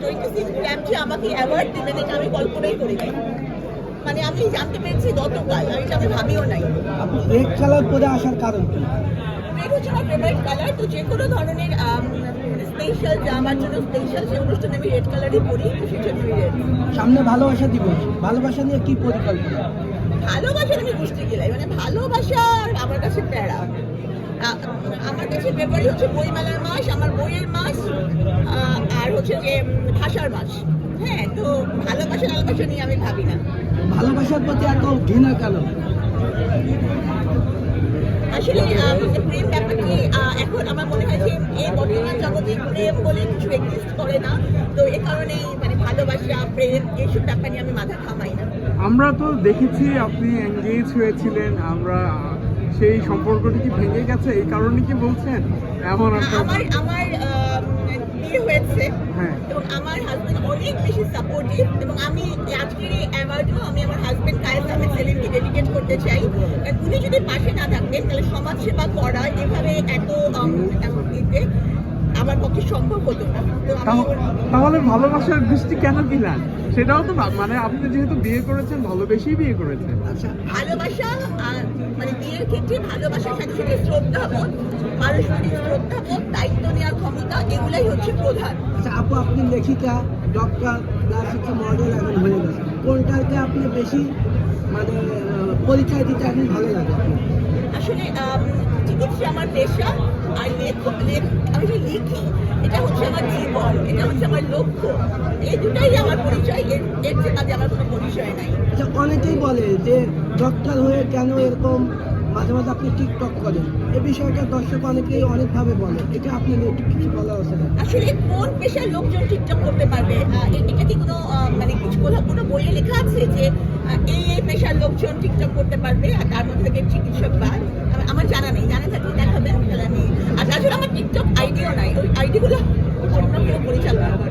Twenty six গ্রাম আমাকে award দেবেন এটা আমি কল্পনাই করি নাই। মানে আমি জানতে পেরেছি গতকাল আমি এটা আমি ভাবিও নাই। আপনি রেড কালার পরে আসার কারণ কি? রেড হচ্ছে আমার ফেভারিট কালার তো যে কোনো ধরনের স্পেশাল যা আমার জন্য স্পেশাল সেই অনুষ্ঠানে আমি রেড কালারই পরি তো রেড সামনে ভালোবাসা দিবস ভালোবাসা নিয়ে কি পরিকল্পনা? ভালোবাসা আমি বুঝতে গেলাই মানে ভালোবাসা আমার কাছে প্যারা। আমার কাছে হচ্ছে বইমেলার মাস আমার বইয়ের মাস আর হচ্ছে যে ভাষার মাস। হ্যাঁ তো ভালোবাসা ভালোবাসা নিয়ে আমি ভাবি না। ভালোবাসার প্রতি এত ঘৃণা কেন? আসলে প্রেম ব্যাপারটি এখন আমার মনে হয় যে এই বর্তমান জগতে প্রেম বলে কিছু এক্সিস্ট করে না। তো এ কারণেই মানে ভালোবাসা প্রেম এইসব ব্যাপার নিয়ে আমি মাথা ঘামাই না। আমরা তো দেখেছি আপনি এঙ্গেজ হয়েছিলেন আমরা সেই সম্পর্কটি কি ভেঙে গেছে? এই কারণে কি বলছেন? এমন আমার আমার বিয়ে হয়েছে? হ্যাঁ। এবং আমার হাজবেন্ড অনেক বেশি সাপোর্টিভ এবং আমি আজকের এই অ্যাওয়ার্ডও আমি আমার হাজবেন্ড কায়েস আহমেদ সেলিমকে ডেডিকেট করতে চাই। উনি যদি পাশে না থাকতেন তাহলে সমাজ সেবা করা এভাবে এত দিতে আমার পক্ষে সম্ভব হতো না। তাহলে ভালোবাসার দৃষ্টি কেন দিলেন? সেটাও তো মানে আপনি যেহেতু বিয়ে করেছেন ভালোবেসেই বিয়ে করেছেন। আচ্ছা ভালোবাসা আর মানে বিয়ের ক্ষেত্রে ভালোবাসার সাথে সাথে শ্রদ্ধাবোধ পারস্পরিক শ্রদ্ধাবোধ দায়িত্ব নেওয়ার ক্ষমতা এগুলাই হচ্ছে প্রধান। আচ্ছা আপু আপনি লেখিকা ডক্টর প্লাস হচ্ছে মডেল এখন হয়ে গেছে। কোনটাকে আপনি বেশি মানে পরিচয় দিতে এখন ভালো লাগে? আসলে চিকিৎসা আমার পেশা আর লেখ- যে এটা হচ্ছে আমার জীবন এটা হচ্ছে আমার লক্ষ্য। এই দুটাই আমার পরিচয় এর এর কাজে আমার কোনো পরিচয় নাই। আচ্ছা অনেকেই বলে যে ডক্টর হয়ে কেন এরকম মাঝে মাঝে আপনি টিকটক করেন? এই বিষয়টা দর্শক অনেকেই অনেকভাবে বলে। এটা আপনি একটু কিছু বলা না আসলে কোন পেশার লোকজন টিকটক করতে পারবে? এটা কি কোনো মানে কিছু কোনো বইয়ে লেখা আছে যে এই এই পেশার লোকজন টিকটক করতে পারবে? আর তার মধ্যে থেকে চিকিৎসক বাদ আম- আমার জানা নেই জানা থাকলে দেখাবেন তাহলে আমি আর তাছাড়া আমার টিকটক আইডিও নাই। ওই আইডিগুলো পরিচালনা করে।